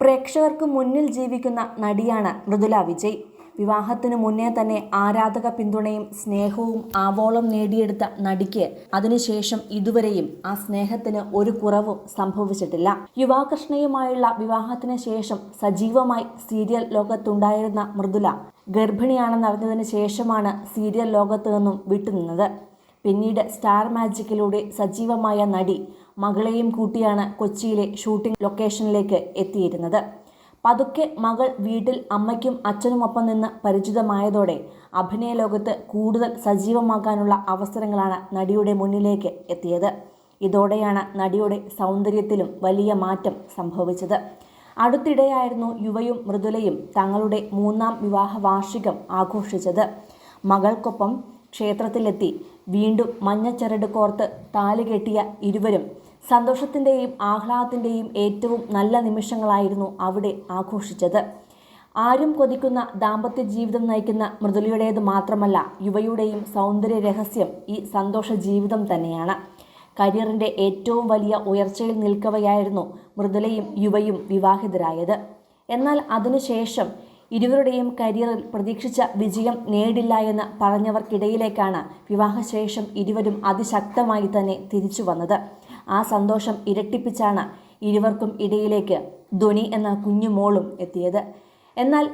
പ്രേക്ഷകർക്ക് മുന്നിൽ ജീവിക്കുന്ന നടിയാണ് മൃദുല വിജയ്. വിവാഹത്തിനു മുന്നേ തന്നെ ആരാധക പിന്തുണയും സ്നേഹവും ആവോളം നേടിയെടുത്ത നടിക്ക് അതിനുശേഷം ഇതുവരെയും ആ സ്നേഹത്തിന് ഒരു കുറവും സംഭവിച്ചിട്ടില്ല. യുവാകൃഷ്ണയുമായുള്ള വിവാഹത്തിന് ശേഷം സജീവമായി സീരിയൽ ലോകത്തുണ്ടായിരുന്ന മൃദുല ഗർഭിണിയാണെന്നറിഞ്ഞതിന് ശേഷമാണ് സീരിയൽ ലോകത്തു നിന്നും വിട്ടുനിന്നത്. പിന്നീട് സ്റ്റാർ മാജിക്കിലൂടെ സജീവമായ നടി മകളെയും കൂട്ടിയാണ് കൊച്ചിയിലെ ഷൂട്ടിംഗ് ലൊക്കേഷനിലേക്ക് എത്തിയിരുന്നത്. പതുക്കെ മകൾ വീട്ടിൽ അമ്മയ്ക്കും അച്ഛനുമൊപ്പം നിന്ന് പരിചിതമായതോടെ അഭിനയ ലോകത്ത് കൂടുതൽ സജീവമാക്കാനുള്ള അവസരങ്ങളാണ് നടിയുടെ മുന്നിലേക്ക് എത്തിയത്. ഇതോടെയാണ് നടിയുടെ സൗന്ദര്യത്തിലും വലിയ മാറ്റം സംഭവിച്ചത്. അടുത്തിടെയായിരുന്നു യുവയും മൃദുലയും തങ്ങളുടെ മൂന്നാം വിവാഹ വാർഷികം ആഘോഷിച്ചത്. മകൾക്കൊപ്പം ക്ഷേത്രത്തിലെത്തി. വീണ്ടും മഞ്ഞച്ചരട് കോർത്ത് താലി കെട്ടിയ ഇരുവരും സന്തോഷത്തിന്റെയും ആഹ്ലാദത്തിന്റെയും ഏറ്റവും നല്ല നിമിഷങ്ങളായിരുന്നു അവിടെ ആഘോഷിച്ചത്. ആരും കൊതിക്കുന്ന ദാമ്പത്യ ജീവിതം നയിക്കുന്ന മൃദുലയുടേത് മാത്രമല്ല യുവയുടെയും സൗന്ദര്യ രഹസ്യം ഈ സന്തോഷ ജീവിതം തന്നെയാണ്. കരിയറിന്റെ ഏറ്റവും വലിയ ഉയർച്ചയിൽ നിൽക്കവെയായിരുന്നു മൃദുലയും യുവയും വിവാഹിതരായത്. എന്നാൽ അതിനുശേഷം ഇരുവരുടെയും കരിയറിൽ പ്രതീക്ഷിച്ച വിജയം നേടില്ല എന്ന് പറഞ്ഞവർക്കിടയിലേക്കാണ് വിവാഹശേഷം ഇരുവരും അതിശക്തമായി തന്നെ തിരിച്ചു വന്നത്. ആ സന്തോഷം ഇരട്ടിപ്പിച്ചാണ് ഇരുവർക്കും ഇടയിലേക്ക് ധ്വനി എന്ന കുഞ്ഞുമോളും എത്തിയത്. എന്നാൽ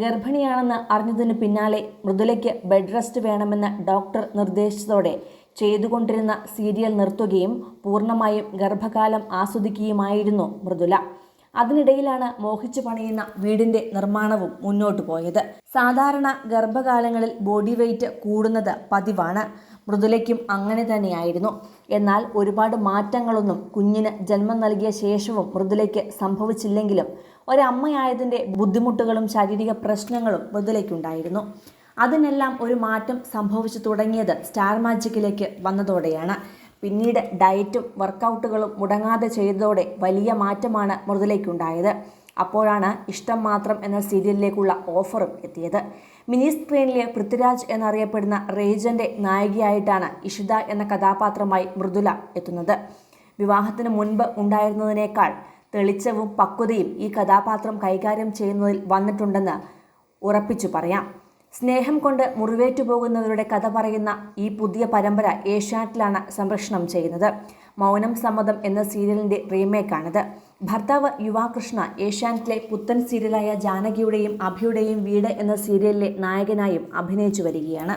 ഗർഭിണിയാണെന്ന് അറിഞ്ഞതിന് പിന്നാലെ മൃദുലയ്ക്ക് ബെഡ് റെസ്റ്റ് വേണമെന്ന് ഡോക്ടർ നിർദ്ദേശിച്ചതോടെ ചെയ്തുകൊണ്ടിരുന്ന സീരിയൽ നിർത്തുകയും പൂർണമായും ഗർഭകാലം ആസ്വദിക്കുകയുമായിരുന്നു മൃദുല. അതിനിടയിലാണ് മോഹിച്ചു പണിയുന്ന വീടിന്റെ നിർമ്മാണവും മുന്നോട്ടു പോയത്. സാധാരണ ഗർഭകാലങ്ങളിൽ ബോഡി വെയിറ്റ് കൂടുന്നത് പതിവാണ്. മൃദുലയ്ക്കും അങ്ങനെ തന്നെയായിരുന്നു. എന്നാൽ ഒരുപാട് മാറ്റങ്ങളൊന്നും കുഞ്ഞിന് ജന്മം നൽകിയ ശേഷവും മൃദുലയ്ക്ക് സംഭവിച്ചില്ലെങ്കിലും ഒരമ്മയായതിന്റെ ബുദ്ധിമുട്ടുകളും ശാരീരിക പ്രശ്നങ്ങളും മൃദുലയ്ക്കുണ്ടായിരുന്നു. അതിനെല്ലാം ഒരു മാറ്റം സംഭവിച്ചു തുടങ്ങിയത് സ്റ്റാർ മാജിക്കിലേക്ക് വന്നതോടെയാണ്. പിന്നീട് ഡയറ്റും വർക്കൗട്ടുകളും മുടങ്ങാതെ ചെയ്തതോടെ വലിയ മാറ്റമാണ് മൃദുലയ്ക്കുണ്ടായത് അപ്പോഴാണ് ഇഷ്ടം മാത്രം എന്ന സീരിയലിലേക്കുള്ള ഓഫറും എത്തിയത്. മിനി സ്ക്രീനിലെ പൃഥ്വിരാജ് എന്നറിയപ്പെടുന്ന റേജന്റെ നായികയായിട്ടാണ് ഇഷിത എന്ന കഥാപാത്രമായി മൃദുല എത്തുന്നത്. വിവാഹത്തിന് മുൻപ് ഉണ്ടായിരുന്നതിനേക്കാൾ തെളിച്ചവും പക്വതയും ഈ കഥാപാത്രം കൈകാര്യം ചെയ്യുന്നതിൽ വന്നിട്ടുണ്ടെന്ന് ഉറപ്പിച്ചു പറയാം. സ്നേഹം കൊണ്ട് മുറിവേറ്റു പോകുന്നവരുടെ കഥ പറയുന്ന ഈ പുതിയ പരമ്പര ഏഷ്യാനെറ്റിലാണ് സംപ്രേഷണം ചെയ്യുന്നത്. മൗനം സമ്മതം എന്ന സീരിയലിന്റെ റീമേക്കാണിത്. ഭർത്താവ് യുവാകൃഷ്ണ ഏഷ്യാനെറ്റിലെ പുത്തൻ സീരിയലായ ജാനകിയുടെയും അഭിയുടെയും വീട് എന്ന സീരിയലിലെ നായകനായും അഭിനയിച്ചു വരികയാണ്.